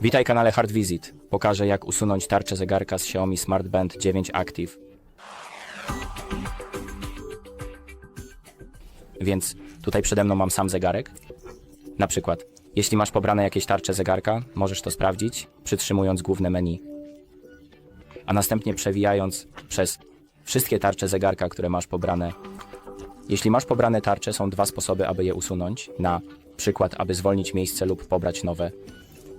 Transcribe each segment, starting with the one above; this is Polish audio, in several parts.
Witaj kanale Hard Visit. Pokażę jak usunąć tarczę zegarka z Xiaomi Smart Band 9 Active. Więc tutaj przede mną mam sam zegarek. Na przykład, jeśli masz pobrane jakieś tarcze zegarka, możesz to sprawdzić, przytrzymując główne menu. A następnie przewijając przez wszystkie tarcze zegarka, które masz pobrane. Jeśli masz pobrane tarcze, są dwa sposoby, aby je usunąć. Na przykład, aby zwolnić miejsce lub pobrać nowe.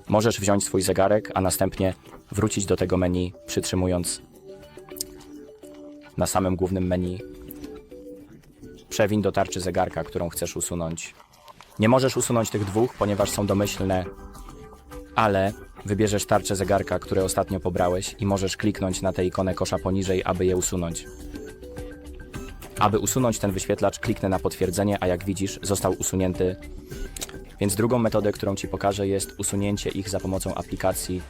Możesz wziąć swój zegarek, a następnie wrócić do tego menu, przytrzymując na samym głównym menu. Przewin do tarczy zegarka, którą chcesz usunąć. Nie możesz usunąć tych dwóch, ponieważ są domyślne, ale wybierzesz tarczę zegarka, które ostatnio pobrałeś i możesz kliknąć na tę ikonę kosza poniżej, aby je usunąć. Aby usunąć ten wyświetlacz, kliknę na potwierdzenie, a jak widzisz, został usunięty więc drugą metodę, którą Ci pokażę, jest usunięcie ich za pomocą aplikacji.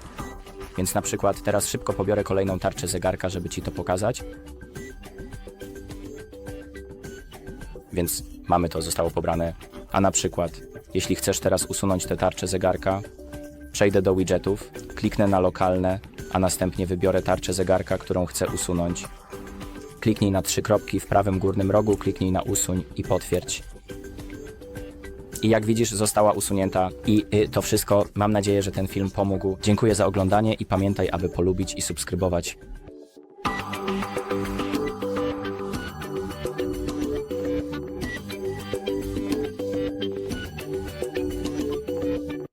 Więc na przykład teraz szybko pobiorę kolejną tarczę zegarka, żeby Ci to pokazać. Więc mamy to, zostało pobrane. A na przykład, jeśli chcesz teraz usunąć tę tarczę zegarka, przejdę do widgetów, kliknę na lokalne, a następnie wybiorę tarczę zegarka, którą chcę usunąć. Kliknij na trzy kropki w prawym górnym rogu, kliknij na usuń i potwierdź. I jak widzisz, została usunięta. I y, to wszystko. Mam nadzieję, że ten film pomógł. Dziękuję za oglądanie i pamiętaj, aby polubić i subskrybować